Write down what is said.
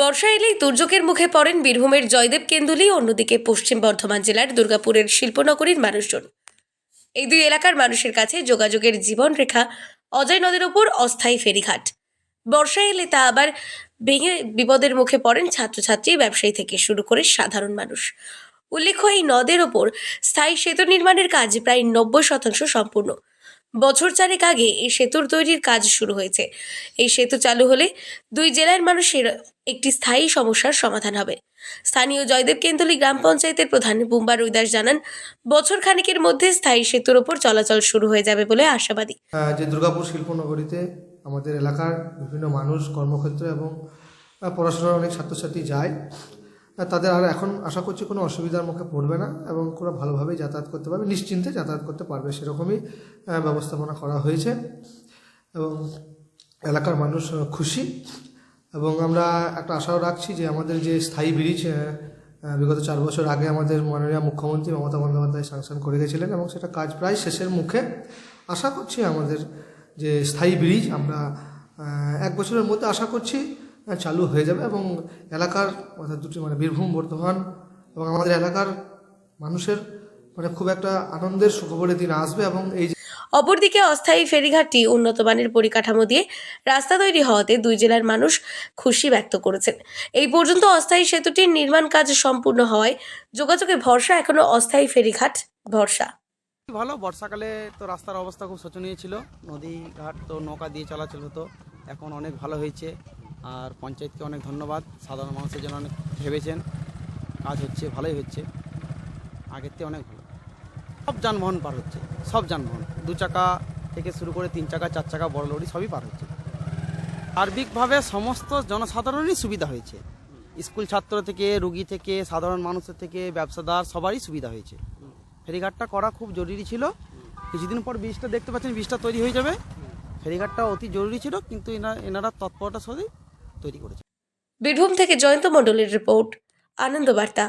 বর্ষা এলেই দুর্যোগের মুখে পড়েন বীরভূমের জয়দেব কেন্দুলি, অন্যদিকে পশ্চিম বর্ধমান জেলার দুর্গাপুরের শিল্পনগরীর মানুষজন। এই দুই এলাকার মানুষের কাছে যোগাযোগের জীবন রেখা অজয় নদের ওপর অস্থায়ী ফেরিঘাট। বর্ষা এলে তা আবার ভেঙে বিপদের মুখে পড়েন ছাত্রছাত্রী, ব্যবসায়ী থেকে শুরু করে সাধারণ মানুষ। উল্লেখ্য, এই নদের ওপর স্থায়ী সেতু নির্মাণের কাজ প্রায় নব্বই শতাংশ সম্পূর্ণ। বছর চারেক আগে এই সেতুর তৈরির কাজ শুরু হয়েছে। এই সেতু চালু হলে দুই জেলার মানুষের একটি স্থায়ী সমস্যার সমাধান হবে। স্থানীয় জয়দেব কেন্দলি গ্রাম পঞ্চায়েতের প্রধান বুম্বা রুইদাস জানান, বছর খানিকের মধ্যে স্থায়ী সেতুর ওপর চলাচল শুরু হয়ে যাবে বলে আশাবাদী। যে দুর্গাপুর শিল্পনগরীতে আমাদের এলাকার বিভিন্ন মানুষ, কর্মক্ষেত্র এবং পড়াশোনার অনেক ছাত্রছাত্রী যায়। তাদের আর এখন আশা করছি কোনো অসুবিধার মুখে পড়বে না এবং খুব ভালোভাবেই যাতায়াত করতে পারবে, নিশ্চিন্তে যাতায়াত করতে পারবে। সেরকমই ব্যবস্থাপনা করা হয়েছে এবং এলাকার মানুষ খুশি এবং আমরা একটা আশাও রাখছি যে আমাদের যে স্থায়ী ব্রিজ বিগত চার বছর আগে আমাদের মাননীয় মুখ্যমন্ত্রী মমতা বন্দ্যোপাধ্যায় স্যাংশন করে গেছিলেন এবং সেটা কাজ প্রায় শেষের মুখে। আশা করছি আমাদের যে স্থায়ী ব্রিজ আমরা এক বছরের মধ্যে আশা করছি চালু হয়ে যাবে এবং এলাকার অর্থাৎ দুটি মানে বীরভূম বর্ধমান এবং আমাদের এলাকার মানুষের মানে খুব একটা আনন্দের সুখবরের দিন আসবে এবং এই অপরদিকে অস্থায়ী ফেরিঘাটটি উন্নত মানের পরিকাঠামো দিয়ে রাস্তা তৈরি হওয়াতে দুই জেলার মানুষ খুশি ব্যক্ত করেছেন। এই পর্যন্ত অস্থায়ী সেতুটির নির্মাণ কাজ সম্পূর্ণ হওয়ায় যোগাযোগে ভরসা এখনও অস্থায়ী ফেরিঘাট ভরসা। ভালো বর্ষাকালে তো রাস্তার অবস্থা খুব শোচনীয় ছিল। নদী ঘাট তো নৌকা দিয়ে চলাচল হতো এখন অনেক ভালো হয়েছে। আর পঞ্চায়েতকে অনেক ধন্যবাদ। সাধারণ মানুষের জন্য অনেক ভেবেছেন। কাজ হচ্ছে, ভালোই হচ্ছে। আগের থেকে অনেক ভালো। সব যানবাহন পার হচ্ছে। সব যানবাহন। দু চাকা থেকে শুরু করে তিন চাকা, চার চাকা, বড় লরি সবই পার হচ্ছে। সার্বিকভাবে সমস্ত জনসাধারণেরই সুবিধা হয়েছে। স্কুল ছাত্র থেকে, রুগী থেকে, সাধারণ মানুষের থেকে, ব্যবসাদার সবারই সুবিধা হয়েছে। ফেরিঘাটটা করা খুব জরুরি ছিল। কিছুদিন পর বীজটা দেখতে পাচ্ছেন বীজটা তৈরি হয়ে যাবে। ফেরিঘাটটা অতি জরুরি ছিল, কিন্তু এনা, এনারা তৎপরতার সাথে তৈরি করেছে। বীরভূম থেকে জয়ন্ত মণ্ডলের রিপোর্ট আনন্দ বার্তা।